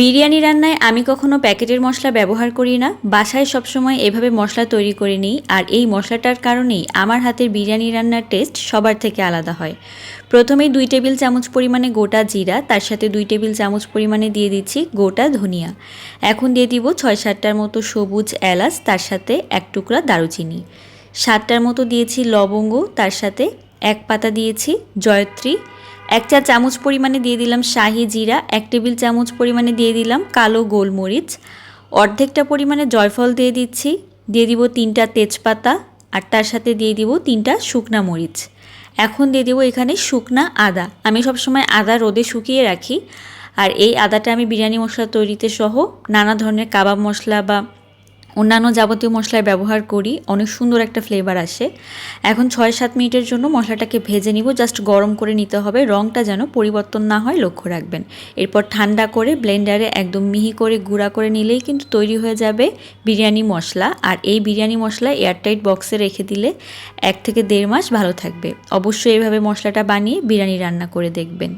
বিরিয়ানি রান্নায় আমি কখনো প্যাকেটের মশলা ব্যবহার করি না। বাসায় সবসময় এভাবে মশলা তৈরি করে নিই আর এই মশলাটার কারণেই আমার হাতের বিরিয়ানি রান্নার টেস্ট সবার থেকে আলাদা হয়। প্রথমেই দুই টেবিল চামচ পরিমাণে গোটা জিরা, তার সাথে দুই টেবিল চামচ পরিমাণে দিয়ে দিচ্ছি গোটা ধনিয়া। এখন দিয়ে দিব ছয় সাতটার মতো সবুজ এলাচ, তার সাথে এক টুকরা দারুচিনি। সাতটার মতো দিয়েছি লবঙ্গ, তার সাথে এক পাতা দিয়েছি জয়ত্রী এক চা চামচ পরিমাণে দিয়ে দিলাম শাহি জিরা, এক টেবিল চামচ পরিমাণে দিয়ে দিলাম কালো গোলমরিচ, অর্ধেকটা পরিমাণে জয়ফল দিয়ে দিচ্ছি, দিয়ে দিব তিনটা তেজপাতা আর তার সাথে দিয়ে দিব তিনটা শুকনা মরিচ। এখন দিয়ে দেবো এখানে শুকনা আদা। আমি সবসময় আদা রোদে শুকিয়ে রাখি আর এই আদাটা আমি বিরিয়ানি মশলা তৈরিতে সহ নানা ধরনের কাবাব মশলা বা অন্যান্য যাবতীয় মশলায় ব্যবহার করি, অনেক সুন্দর একটা ফ্লেভার আসে। এখন ছয় সাত মিনিটের জন্য মশলাটাকে ভেজে নিব জাস্ট গরম করে নিতে হবে রঙটা যেন পরিবর্তন না হয়, লক্ষ্য রাখবেন। এরপর ঠান্ডা করে ব্লেন্ডারে একদম মিহি করে গুঁড়া করে নিলেই কিন্তু তৈরি হয়ে যাবে বিরিয়ানি মশলা। আর এই বিরিয়ানি মশলা এয়ারটাইট বক্সে রেখে দিলে এক থেকে দেড় মাস ভালো থাকবে। অবশ্যই এভাবে মশলাটা বানিয়ে বিরিয়ানি রান্না করে দেখবেন।